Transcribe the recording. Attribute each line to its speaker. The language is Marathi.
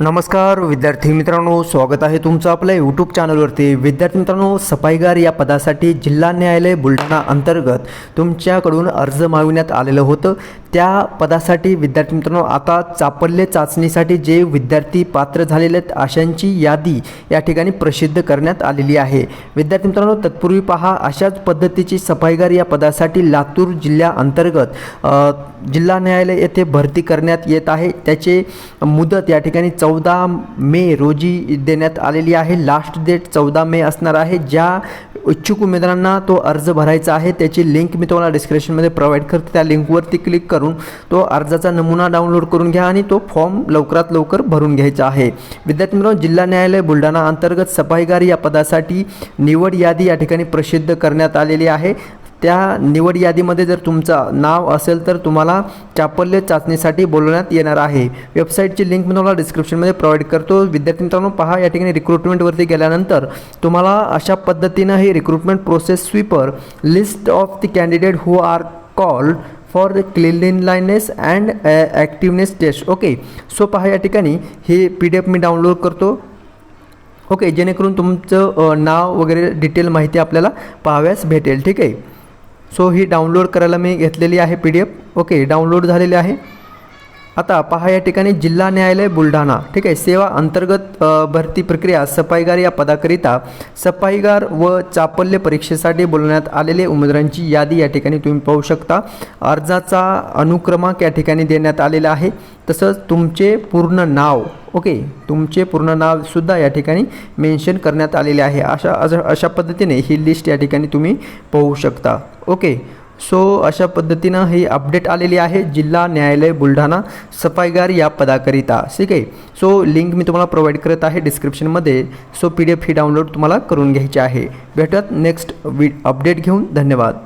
Speaker 1: नमस्कार विद्यार्थी मित्रांनो स्वागत आहे तुमचं आपल्या यूट्यूब चॅनलवरती विद्यार्थी मित्रांनो सफाईगार या पदासाठी जिल्हा न्यायालय बुलढाणा अंतर्गत तुमच्याकडून अर्ज मागविण्यात आलेलं होतं. त्या पदासाठी विद्यार्थी मित्रांनो आता चापल्य चाचणीसाठी जे विद्यार्थी पात्र झालेले आहेत अशांची यादी या ठिकाणी प्रसिद्ध करण्यात आलेली आहे. विद्यार्थी मित्रांनो तत्पूर्वी पहा अशाच पद्धतीची सफाईगार या पदासाठी लातूर जिल्ह्याअंतर्गत जिल्हा न्यायालय येथे भरती करण्यात येत आहे. त्याचे मुदत या ठिकाणी चौदा मे रोजी देण्यात आलेली आहे. लास्ट डेट चौदा मे असणार आहे. ज्या इच्छुक उमेदवारांना तो अर्ज भरायचा आहे त्याची लिंक मी तुम्हाला डिस्क्रिप्शनमध्ये प्रोव्हाइड करते. त्या लिंकवरती क्लिक करून तो अर्जाचा नमुना डाउनलोड करून घ्या आणि तो फॉर्म लवकरात लवकर भरून घ्यायचा आहे. विद्यार्थी मित्रांनो जिल्हा न्यायालय बुलढाणा अंतर्गत सफाईगार या पदासाठी निवड यादी या ठिकाणी प्रसिद्ध करण्यात आलेली आहे. त्या निवड यादीमध्ये जर तुमचं नाव असेल तर तुम्हाला चापल्य चाचणीसाठी बोलवण्यात येणार आहे. वेबसाईटची लिंक मी तुम्हाला डिस्क्रिप्शनमध्ये प्रोव्हाइड करतो. विद्यार्थी मित्रांनो पहा या ठिकाणी रिक्रुटमेंटवरती गेल्यानंतर तुम्हाला अशा पद्धतीनं हे recruitment process sweeper list of the candidate who are called for the cleanliness and activeness test okay so पहा या ठिकाणी हे पी डी एफ मी डाउनलोड करतो. ओके जेणेकरून तुमचं नाव वगैरे डिटेल माहिती आपल्याला पाहाव्यास भेटेल. ठीक आहे? सो ही डाउनलोड करायला मी घेतलेली आहे P D F okay download झालेली आहे. आता पहा या ठिकाणी जिल्हा न्यायालय बुलढाणा. ठीक आहे सेवा अंतर्गत भरती प्रक्रिया सफाईगार या पदाकरिता सफाईगार व चापल्य परीक्षेसाठी बोलवण्यात आलेले उमेदवारांची यादी या ठिकाणी तुम्ही पाहू शकता. अर्जाचा अनुक्रमांक या ठिकाणी देण्यात आलेला आहे. तसंच तुमचे पूर्ण नाव ओके तुमचे पूर्ण नावसुद्धा या ठिकाणी मेन्शन करण्यात आलेले आहे. अशा अशा अशा पद्धतीने ही लिस्ट या ठिकाणी तुम्ही पाहू शकता. ओके सो अशा पद्धतीनं ही अपडेट आलेली आहे जिल्हा न्यायालय बुलढाणा सफाईगार या पदाकरिता. ठीक आहे? सो लिंक मी तुम्हाला प्रोव्हाइड करत आहे डिस्क्रिप्शनमध्ये सो पी डी एफ ही डाउनलोड तुम्हाला करून घ्यायची आहे. भेटत नेक्स्ट वी अपडेट घेऊन. धन्यवाद.